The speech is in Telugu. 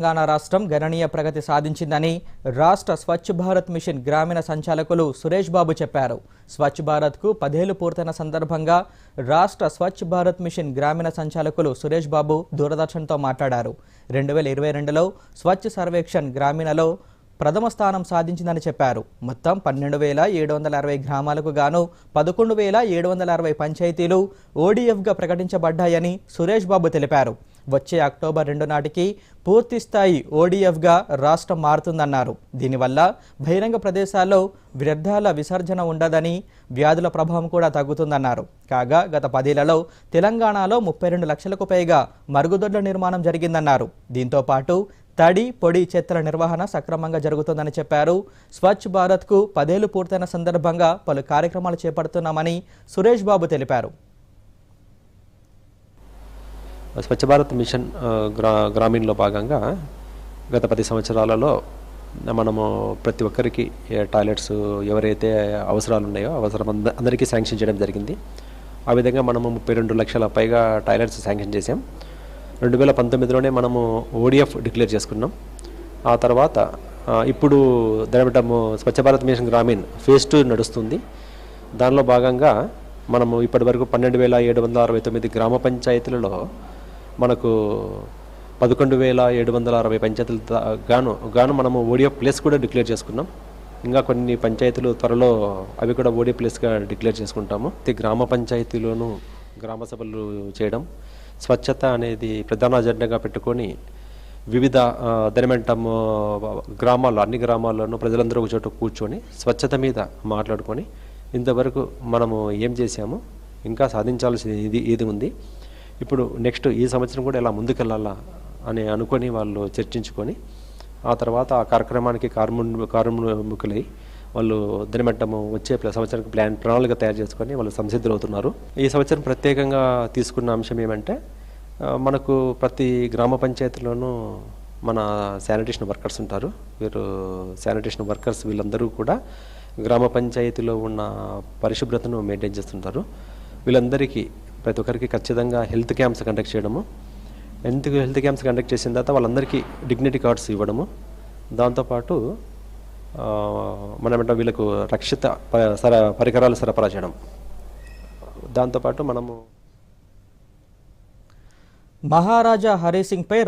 తెలంగాణ రాష్ట్రం గణనీయ ప్రగతి సాధించిందని రాష్ట్ర స్వచ్ఛ భారత్ మిషన్ గ్రామీణ సంచాలకులు సురేష్ బాబు చెప్పారు. స్వచ్ఛ భారత్కు పదేళ్ళు పూర్తయిన సందర్భంగా రాష్ట్ర స్వచ్ఛ భారత్ మిషన్ గ్రామీణ సంచాలకులు సురేష్ బాబు దూరదర్శన్తో మాట్లాడారు. రెండు వేల ఇరవై రెండులో స్వచ్ఛ సర్వేక్షణ్ గ్రామీణలో ప్రథమ స్థానం సాధించిందని చెప్పారు. మొత్తం పన్నెండు వేల ఏడు వందల అరవై గ్రామాలకు గాను పదకొండు వేల ఏడు వందల అరవై పంచాయతీలు ఓడిఎఫ్గా ప్రకటించబడ్డాయని సురేష్ బాబు తెలిపారు. వచ్చే అక్టోబర్ రెండు నాటికి పూర్తి స్థాయి ఓడిఎఫ్గా రాష్ట్రం మారుతుందన్నారు. దీనివల్ల బహిరంగ ప్రదేశాల్లో వ్యర్థాల విసర్జన ఉండదని వ్యాధుల ప్రభావం కూడా తగ్గుతుందన్నారు. కాగా గత పదేళ్ళలో తెలంగాణలో ముప్పై రెండు లక్షలకు పైగా మరుగుదొడ్ల నిర్మాణం జరిగిందన్నారు. దీంతో పాటు తడి పొడి చెత్తల నిర్వహణ సక్రమంగా జరుగుతుందని చెప్పారు. స్వచ్ఛ భారత్కు పదేళ్ళు పూర్తయిన సందర్భంగా పలు కార్యక్రమాలు చేపడుతున్నామని సురేష్ బాబు తెలిపారు. స్వచ్ఛ భారత్ మిషన్ గ్రా గ్రామీణలో భాగంగా గత పది సంవత్సరాలలో మనము ప్రతి ఒక్కరికి టాయిలెట్స్ ఎవరైతే అవసరాలు ఉన్నాయో అవసరం అంద- అందరికీ శాంక్షన్ చేయడం జరిగింది. ఆ విధంగా మనము ముప్పై రెండు లక్షల పైగా టాయిలెట్స్ శాంక్షన్ చేసాం రెండు వేల పంతొమ్మిదిలోనే మనము ఓడిఎఫ్ డిక్లేర్ చేసుకున్నాం. ఆ తర్వాత ఇప్పుడు దానిబట్టము Swachh Bharat mission Grameen phase two నడుస్తుంది. దానిలో భాగంగా మనము ఇప్పటివరకు పన్నెండు వేల ఏడు వందల అరవై తొమ్మిది గ్రామ పంచాయతీలలో మనకు పదకొండు వేల ఏడు వందల అరవై పంచాయతీలు గాను గాను మనము ఓడిఎఫ్ ప్లేస్ కూడా డిక్లేర్ చేసుకున్నాం. ఇంకా కొన్ని పంచాయతీలు త్వరలో అవి కూడా ఓడిఎఫ్ ప్లేస్గా డిక్లేర్ చేసుకుంటాము. అయితే గ్రామ పంచాయతీలోనూ గ్రామ సభలు చేయడం స్వచ్ఛత అనేది ప్రధాన అజెండాగా పెట్టుకొని వివిధ దరిమెంటం గ్రామాల్లో అన్ని గ్రామాల్లోనూ ప్రజలందరూ ఒక చోట కూర్చొని స్వచ్ఛత మీద మాట్లాడుకొని ఇంతవరకు మనము ఏం చేశాము? ఇంకా సాధించాల్సింది ఇది ఇది ఉంది? ఇప్పుడు నెక్స్ట్ ఈ సంవత్సరం కూడా ఎలా ముందుకెళ్ళాలా అని అనుకొని వాళ్ళు చర్చించుకొని ఆ తర్వాత ఆ కార్యక్రమానికి కార్ము కార్ముఖులై వాళ్ళు దినమెట్టము వచ్చే సంవత్సరానికి ప్లాన్ ప్రణాళిక తయారు చేసుకొని వాళ్ళు సంసిద్ధులు అవుతున్నారు ఈ సంవత్సరం ప్రత్యేకంగా తీసుకున్న అంశం ఏమంటే మనకు ప్రతి గ్రామ పంచాయతీలోనూ మన శానిటేషన్ వర్కర్స్ ఉంటారు. వీరు శానిటేషన్ వర్కర్స్ వీళ్ళందరూ కూడా గ్రామ పంచాయతీలో ఉన్న పరిశుభ్రతను మెయింటైన్ చేస్తుంటారు. వీళ్ళందరికీ ప్రతి ఒక్కరికి ఖచ్చితంగా హెల్త్ క్యాంప్స్ కండక్ట్ చేయడము. హెల్త్ హెల్త్ క్యాంప్స్ కండక్ట్ చేసిన తర్వాత వాళ్ళందరికీ డిగ్నిటీ కార్డ్స్ ఇవ్వడము. దాంతోపాటు మనం మనమంటే వీళ్ళకు రక్షిత సర పరికరాలు సరఫరా చేయడం. దాంతోపాటు మనము మహారాజా హరి సింగ్ పై